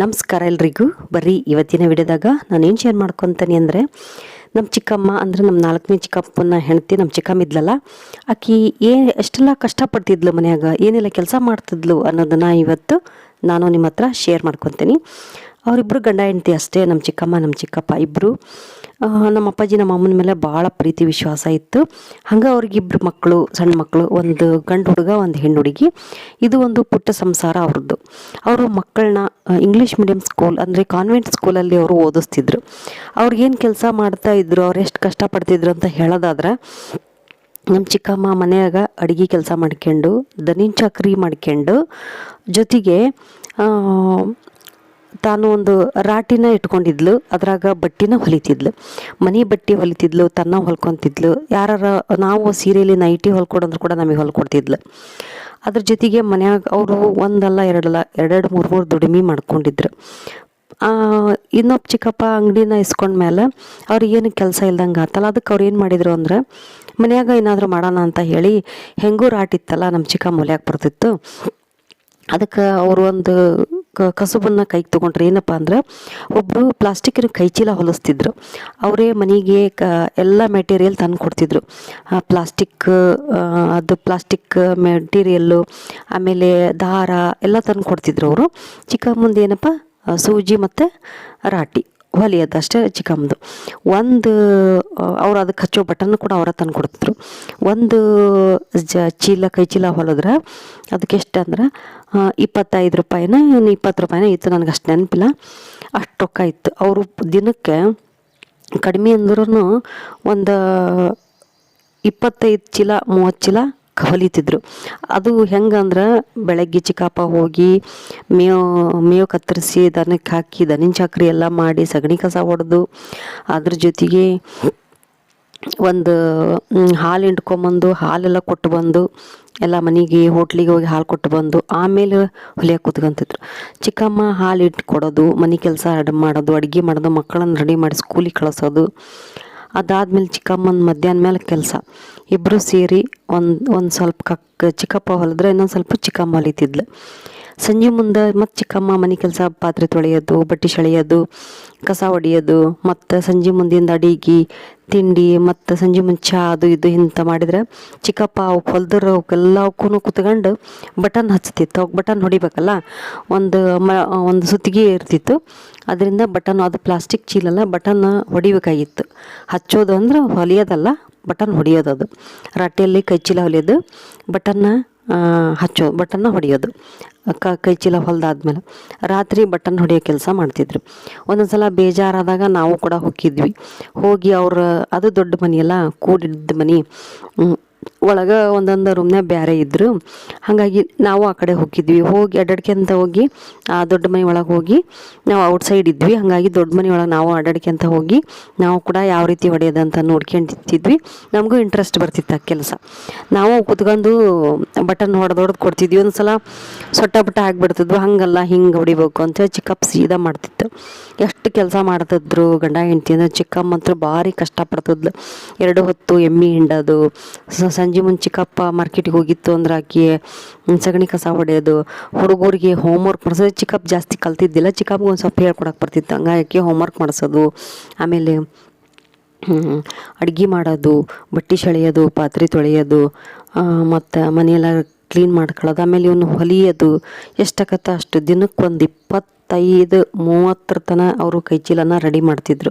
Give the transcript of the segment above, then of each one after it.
ನಮಸ್ಕಾರ ಎಲ್ರಿಗೂ. ಬರ್ರಿ ಇವತ್ತಿನ ವಿಡಿಯೋದಾಗ ನಾನು ಏನು ಶೇರ್ ಮಾಡ್ಕೊತೀನಿ ಅಂದರೆ ನಮ್ಮ ಚಿಕ್ಕಮ್ಮ ಅಂದರೆ ನಮ್ಮ ನಾಲ್ಕನೇ ಚಿಕ್ಕಪ್ಪನ ಹೆಂಡತಿ ನಮ್ಮ ಚಿಕ್ಕಮ್ಮ ಇದ್ಲಲ್ಲ, ಆಕಿ ಏ ಎಷ್ಟೆಲ್ಲ ಕಷ್ಟಪಡ್ತಿದ್ಲು ಮನೆಯಾಗ, ಏನೆಲ್ಲ ಕೆಲಸ ಮಾಡ್ತಿದ್ಲು ಅನ್ನೋದನ್ನು ಇವತ್ತು ನಾನು ನಿಮ್ಮ ಹತ್ರ ಶೇರ್ ಮಾಡ್ಕೊತೀನಿ. ಅವರಿಬ್ಬರು ಗಂಡ ಹೆಂಡತಿ ಅಷ್ಟೇ ನಮ್ಮ ಚಿಕ್ಕಮ್ಮ ನಮ್ಮ ಚಿಕ್ಕಪ್ಪ ಇಬ್ಬರು ನಮ್ಮ ಅಪ್ಪಾಜಿ ನಮ್ಮ ಅಮ್ಮನ ಮೇಲೆ ಭಾಳ ಪ್ರೀತಿ ವಿಶ್ವಾಸ ಇತ್ತು. ಹಂಗೆ ಅವ್ರಿಗಿಬ್ರು ಮಕ್ಕಳು ಸಣ್ಣ ಮಕ್ಕಳು ಒಂದು ಗಂಡು ಹುಡುಗ, ಒಂದು ಹೆಣ್ಣು ಹುಡುಗಿ. ಇದು ಒಂದು ಪುಟ್ಟ ಸಂಸಾರ ಅವ್ರದ್ದು ಅವರು ಮಕ್ಕಳನ್ನ ಇಂಗ್ಲೀಷ್ ಮೀಡಿಯಂ ಸ್ಕೂಲ್ ಅಂದರೆ ಕಾನ್ವೆಂಟ್ ಸ್ಕೂಲಲ್ಲಿ ಅವರು ಓದಿಸ್ತಿದ್ರು. ಅವ್ರಿಗೇನು ಕೆಲಸ ಮಾಡ್ತಾ ಇದ್ರು, ಅವ್ರು ಎಷ್ಟು ಕಷ್ಟಪಡ್ತಿದ್ರು ಅಂತ ಹೇಳೋದಾದ್ರೆ ನಮ್ಮ ಚಿಕ್ಕಮ್ಮ ಮನೆಯಾಗ ಅಡುಗೆ ಕೆಲಸ ಮಾಡ್ಕೊಂಡು ದನಿನ್ ಚಕ್ರಿ ಮಾಡ್ಕೊಂಡು ಜೊತೆಗೆ ತಾನು ಒಂದು ರಾಟಿನ ಇಟ್ಕೊಂಡಿದ್ಲು, ಅದ್ರಾಗ ಬಟ್ಟಿನ ಹೊಲಿತಿದ್ಲು. ಮನೆ ಬಟ್ಟೆ ಹೊಲಿತಿದ್ಲು, ತನ್ನ ಹೊಲ್ಕೊಂತಿದ್ಲು. ಯಾರ ನಾವು ಸೀರೆಯಲ್ಲಿ ನೈಟಿ ಹೊಲ್ಕೊಡಂದ್ರೆ ಕೂಡ ನಮಗೆ ಹೊಲ್ಕೊಡ್ತಿದ್ಲು. ಅದ್ರ ಜೊತೆಗೆ ಮನ್ಯಾಗ ಅವರು ಒಂದಲ್ಲ, ಎರಡಲ್ಲ, ಎರಡೆರಡು, ಮೂರು ಮೂರು ದುಡಿಮೆ ಮಾಡ್ಕೊಂಡಿದ್ರು. ಇನ್ನೊಬ್ಬ ಚಿಕ್ಕಪ್ಪ ಅಂಗಡಿನ ಇಸ್ಕೊಂಡ್ಮೇಲೆ ಅವ್ರಿಗೇನು ಕೆಲಸ ಇಲ್ದಂಗೆ ಆತಲ್ಲ ಅದಕ್ಕೆ ಅವ್ರು ಏನು ಮಾಡಿದರು ಅಂದ್ರೆ, ಮನ್ಯಾಗ ಏನಾದರೂ ಮಾಡೋಣ ಅಂತ ಹೇಳಿ ಹೆಂಗೂ ರಾಟಿತ್ತಲ್ಲ ನಮ್ಮ ಚಿಕ್ಕ ಹೊಲ್ಯಾಕೆ ಬರ್ತಿತ್ತು. ಅದಕ್ಕೆ ಅವರು ಒಂದು ಕಸುಬನ್ನು ಕೈಗೆ ತೊಗೊಂಡ್ರೆ ಏನಪ್ಪ ಅಂದ್ರೆ ಒಬ್ಬರು ಪ್ಲಾಸ್ಟಿಕ್ಕಿನ ಕೈಚೀಲ ಹೊಲಿಸ್ತಿದ್ರು. ಅವರೇ ಮನೆಗೆ ಕ ಎಲ್ಲ ಮೆಟೀರಿಯಲ್ ತಂದು ಕೊಡ್ತಿದ್ರು. ಪ್ಲಾಸ್ಟಿಕ್ ಅದು ಪ್ಲಾಸ್ಟಿಕ್ ಮೆಟೀರಿಯಲ್ಲು ಆಮೇಲೆ ದಾರ ಎಲ್ಲ ತಂದು ಕೊಡ್ತಿದ್ರು ಅವರು. ಚಿಕ್ಕಮ್ಮಂದು ಏನಪ್ಪ ಸೂಜಿ ಮತ್ತು ರಾಟಿ ಹೊಲಿಯೋದು ಅಷ್ಟೇ ಚಿಕ್ಕಮ್ಮದು. ಒಂದು ಅವ್ರು ಅದಕ್ಕೆ ಹಚ್ಚೋ ಬಟನ್ ಕೂಡ ಅವರ ತಂದು ಕೊಡ್ತಿದ್ರು. ಒಂದು ಜ ಚೀಲ ಕೈ ಚೀಲ ಹೊಲಿದ್ರೆ ಅದಕ್ಕೆ ಎಷ್ಟು ಅಂದ್ರೆ ಆ, ಇಪ್ಪತ್ತೈದು ರೂಪಾಯಿನ ಏನು ಇಪ್ಪತ್ತು ರೂಪಾಯಿನ ಇತ್ತು ನನಗೆ ಅಷ್ಟು ನೆನಪಿಲ್ಲ. ಅಷ್ಟು ರೊಕ್ಕ ಇತ್ತು. ಅವರು ದಿನಕ್ಕೆ ಕಡಿಮೆ ಅಂದ್ರೂ ಒಂದು ಇಪ್ಪತ್ತೈದು ಚೀಲ, ಮೂವತ್ತು ಚೀಲ ಹೊಲಿತಿದ್ರು. ಅದು ಹೆಂಗಂದ್ರೆ ಬೆಳಗ್ಗೆ ಚಿಕ್ಕಪ್ಪ ಹೋಗಿ ಮೇವು ಮೇವು ಕತ್ತರಿಸಿ, ದನಕ್ಕೆ ಹಾಕಿ, ದನಿನ ಚಾಕ್ರಿ ಎಲ್ಲ ಮಾಡಿ, ಸಗಣಿ ಕಸ ಹೊಡೆದು, ಅದ್ರ ಜೊತೆಗೆ ಒಂದು ಹಾಲು ಹಿಂಡ್ಕೊಂಬಂದು, ಹಾಲೆಲ್ಲ ಕೊಟ್ಟು ಬಂದು ಎಲ್ಲ ಮನೆಗೆ, ಹೋಟ್ಲಿಗೆ ಹೋಗಿ ಹಾಲು ಕೊಟ್ಟು ಬಂದು ಆಮೇಲೆ ಹೊಲಿಯಕ್ಕೆ ಕೂತ್ಕೊಂತಿದ್ರು. ಚಿಕ್ಕಮ್ಮ ಹಾಲು ಇಟ್ಟು ಕೊಡೋದು, ಮನೆ ಕೆಲಸ ಅಡ್ ಮಾಡೋದು, ಅಡುಗೆ ಮಾಡೋದು, ಮಕ್ಕಳನ್ನು ರೆಡಿ ಮಾಡಿ ಸ್ಕೂಲಿಗೆ ಕಳಿಸೋದು. ಅದಾದ್ಮೇಲೆ ಚಿಕ್ಕಮ್ಮನ ಮಧ್ಯಾಹ್ನ ಮೇಲೆ ಕೆಲಸ. ಇಬ್ಬರು ಸೇರಿ ಒಂದು ಒಂದು ಸ್ವಲ್ಪ ಕಕ್ ಚಿಕ್ಕಪ್ಪ ಹೊಲಿದ್ರೆ ಇನ್ನೊಂದು ಸ್ವಲ್ಪ ಚಿಕ್ಕಮ್ಮ ಹೊಲಿತಿದ್ಲು. ಸಂಜೆ ಮುಂದೆ ಮತ್ತು ಚಿಕ್ಕಮ್ಮ ಮನೆ ಕೆಲಸ ಪಾತ್ರೆ ತೊಳೆಯೋದು, ಬಟ್ಟೆ ಸೆಳೆಯೋದು ಕಸ ಹೊಡೆಯೋದು ಮತ್ತು ಸಂಜೆ ಮುಂದಿಂದ ಅಡಿಗೆ, ತಿಂಡಿ, ಮತ್ತು ಸಂಜೆ ಮುಂದೆ ಚಹಾ ಅದು ಇದು ಇಂಥ ಮಾಡಿದ್ರೆ ಚಿಕ್ಕಪ್ಪ ಅವಕ್ಕೆ ಹೊಲ್ದರು ಅವಕ್ಕೆಲ್ಲವಕ್ಕೂ ಕುತ್ಕೊಂಡು ಬಟನ್ ಹಚ್ತಿತ್ತು. ಅವಕ್ಕೆ ಬಟನ್ ಹೊಡಿಬೇಕಲ್ಲ? ಒಂದು ಮ, ಒಂದು ಸುತ್ತಿಗೆ ಇರ್ತಿತ್ತು. ಅದರಿಂದ ಬಟನ್, ಅದು ಪ್ಲಾಸ್ಟಿಕ್ ಚೀಲಲ್ಲ ಬಟನ್ ಹೊಡಿಬೇಕಾಗಿತ್ತು. ಹಚ್ಚೋದು ಅಂದ್ರೆ ಹೊಲಿಯೋದಲ್ಲ ಬಟನ್ ಹೊಡೆಯೋದು ಅದು. ರಾಟೆಯಲ್ಲಿ ಕೈ ಚೀಲ ಹೊಲಿಯೋದು. ಬಟನ್ನ ಹಚ್ಚೋ, ಬಟನ್ನ ಹೊಡೆಯೋದು. ಕ ಕೈ ಚೀಲ ಹೊಲ್ದಾದ್ಮೇಲೆ ರಾತ್ರಿ ಬಟನ್ ಹೊಡೆಯೋ ಕೆಲಸ ಮಾಡ್ತಿದ್ರು. ಒಂದೊಂದು ಸಲ ಬೇಜಾರಾದಾಗ ನಾವು ಕೂಡ ಹೋಗಿದ್ವಿ ಹೋಗಿ ಅವ್ರ, ಅದು ದೊಡ್ಡ ಮನೆಯಲ್ಲ, ಕೂಡಿದ್ದ ಮನೆ. ಒಳಗೆ ಒಂದೊಂದು ರೂಮ್ನಾಗ ಬೇರೆ ಇದ್ದರು ಹಾಗಾಗಿ ನಾವು ಆ ಕಡೆ ಹೋಗಿದ್ವಿ. ಹೋಗಿ ಅಡ್ಡಾಡ್ಕೊಂತ ಹೋಗಿ, ಆ ದೊಡ್ಡ ಮನೆ ಒಳಗೆ ಹೋಗಿ, ನಾವು ಔಟ್ಸೈಡ್ ಇದ್ವಿ. ಹಾಗಾಗಿ ದೊಡ್ಡ ಮನೆ ಒಳಗೆ ನಾವು ಅಡ್ಡಾಡ್ಕೊಂತ ಹೋಗಿ, ನಾವು ಕೂಡ ಯಾವ ರೀತಿ ಹೊಡೆಯೋದಂತ ನೋಡ್ಕೊಂಡಿರ್ತಿದ್ವಿ ನಮಗೂ ಇಂಟ್ರೆಸ್ಟ್ ಬರ್ತಿತ್ತು ಆ ಕೆಲಸ. ನಾವು ಕುತ್ಕೊಂಡು ಬಟನ್ ಹೊಡೆದು ಹೊಡೆದು ಕೊಡ್ತಿದ್ವಿ. ಒಂದು ಸಲ ಸೊಟ್ಟ ಬಟ್ಟ ಆಗಿಬಿಡ್ತಿದ್ವು. ಹಂಗಲ್ಲ, ಹಿಂಗೆ ಹೊಡಿಬೇಕು ಅಂತ ಚಿಕ್ಕಪ್ಪ ಸೀದಾ ಮಾಡ್ತಿತ್ತು. ಎಷ್ಟು ಕೆಲಸ ಮಾಡ್ತಿದ್ರು ಗಂಡ ಹೆಂಡತಿ ಅಂದ್ರೆ ಚಿಕ್ಕಮ್ಮ ಅಂತೂ ಭಾರಿ ಕಷ್ಟಪಡ್ತಿದ್ಲು. ಎರಡು ಹೊತ್ತು ಎಮ್ಮೆ ಹಿಂಡೋದು, ಸ- ಸಂಜೆ ಮುಂದೆ ಚಿಕ್ಕಪ್ಪ ಮಾರ್ಕೆಟಿಗೆ ಹೋಗಿತ್ತು ಅಂದ್ರೆ ಆಕೆ ಸಗಣಿ ಕಸ ಹೊಡೆಯೋದು. ಹುಡುಗರಿಗೆ ಹೋಮ್ವರ್ಕ್ ಮಾಡಿಸೋದು. ಚಿಕ್ಕಪ್ಪ ಜಾಸ್ತಿ ಕಲ್ತಿದ್ದಿಲ್ಲ. ಚಿಕ್ಕಪ್ಪಗೆ ಒಂದು ಸ್ವಲ್ಪ ಹೇಳ್ಕೊಡಕ್ಕೆ ಬರ್ತಿತ್ತು. ಹೋಮ್ ಹೋಮ್ವರ್ಕ್ ಮಾಡಿಸೋದು. ಆಮೇಲೆ ಅಡುಗೆ ಮಾಡೋದು, ಬಟ್ಟೆ ಸೆಳೆಯೋದು, ಪಾತ್ರೆ ತೊಳೆಯೋದು ಮತ್ತು ಮನೆಯೆಲ್ಲ ಕ್ಲೀನ್ ಮಾಡ್ಕೊಳ್ಳೋದು. ಆಮೇಲೆ ಇವನು ಹೊಲಿಯೋದು. ಎಷ್ಟಾಗತ್ತ ಅಷ್ಟು ದಿನಕ್ಕೆ ಒಂದು ಇಪ್ಪತ್ತೈದು, ಮೂವತ್ತರ ತನಕ ಅವರು ಕೈ ಚೀಲನ ರೆಡಿ ಮಾಡ್ತಿದ್ರು.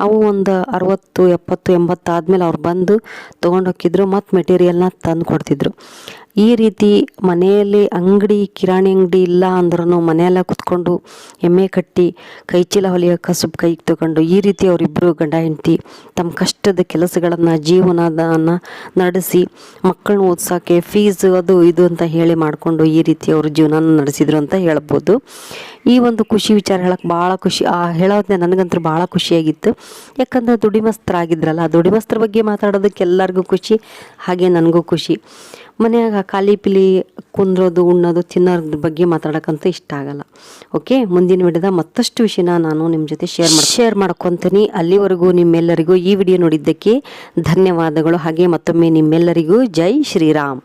ಅವು ಒಂದು ಅರವತ್ತು, ಎಪ್ಪತ್ತು, ಎಂಬತ್ತು ಆದಮೇಲೆ ಅವ್ರು ಬಂದು ತೊಗೊಂಡೋಗಿದ್ರು ಮತ್ತು ಮೆಟೀರಿಯಲ್ನ ತಂದು ಕೊಡ್ತಿದ್ರು. ಈ ರೀತಿ ಮನೆಯಲ್ಲಿ ಅಂಗಡಿ, ಕಿರಾಣಿ ಅಂಗಡಿ ಇಲ್ಲ ಅಂದ್ರೂ ಮನೆಯಲ್ಲ ಕುತ್ಕೊಂಡು ಎಮ್ಮೆ ಕಟ್ಟಿ ಕೈ ಚೀಲ ಹೊಲಿಯೋ ಕಸುಬು ಕೈಗೆ ತಗೊಂಡು ಈ ರೀತಿ ಅವರಿಬ್ಬರು ಗಂಡ ಹೆಂಡತಿ ತಮ್ಮ ಕಷ್ಟದ ಕೆಲಸಗಳನ್ನು, ಜೀವನದನ್ನು ನಡೆಸಿ ಮಕ್ಕಳನ್ನ ಓದ್ಸೋಕ್ಕೆ ಫೀಸ್ ಅದು ಇದು ಅಂತ ಹೇಳಿ ಮಾಡಿಕೊಂಡು ಈ ರೀತಿ ಅವರು ಜೀವನ ನಡೆಸಿದ್ರು ಅಂತ ಹೇಳ್ಬೋದು. ಈ ಒಂದು ಖುಷಿ ವಿಚಾರ ಹೇಳೋಕ್ಕೆ ಭಾಳ ಖುಷಿ, ಆ ಹೇಳೋದನ್ನ ನನಗಂತೂ ಭಾಳ ಖುಷಿಯಾಗಿತ್ತು. ಯಾಕಂದ್ರೆ ಆ ದುಡಿಮಸ್ತ್ರ ಬಗ್ಗೆ ಮಾತಾಡೋದಕ್ಕೆ ಎಲ್ಲರಿಗೂ ಖುಷಿ, ಹಾಗೆ ನನಗೂ ಖುಷಿ. ಮನೆಯಾಗ ಖಾಲಿ ಪಿಲಿ ಕುಂದ್ರೋದು, ಉಣ್ಣೋದು ತಿನ್ನೋದ್ರ ಬಗ್ಗೆ ಮಾತಾಡೋಕ್ಕಂತ ಇಷ್ಟ ಆಗಲ್ಲ. ಓಕೆ, ಮುಂದಿನ ವಿಡಿಯೋದ ಮತ್ತಷ್ಟು ವಿಷಯನ ನಾನು ನಿಮ್ಮ ಜೊತೆ ಶೇರ್ ಮಾಡಿ ಶೇರ್ ಮಾಡ್ಕೊತೀನಿ. ಅಲ್ಲಿವರೆಗೂ ನಿಮ್ಮೆಲ್ಲರಿಗೂ ಈ ವಿಡಿಯೋ ನೋಡಿ ನೋಡಿದ್ದಕ್ಕೆ ಧನ್ಯವಾದಗಳು. ಹಾಗೆ ಮತ್ತೊಮ್ಮೆ ನಿಮ್ಮೆಲ್ಲರಿಗೂ ಜೈ ಶ್ರೀರಾಮ್.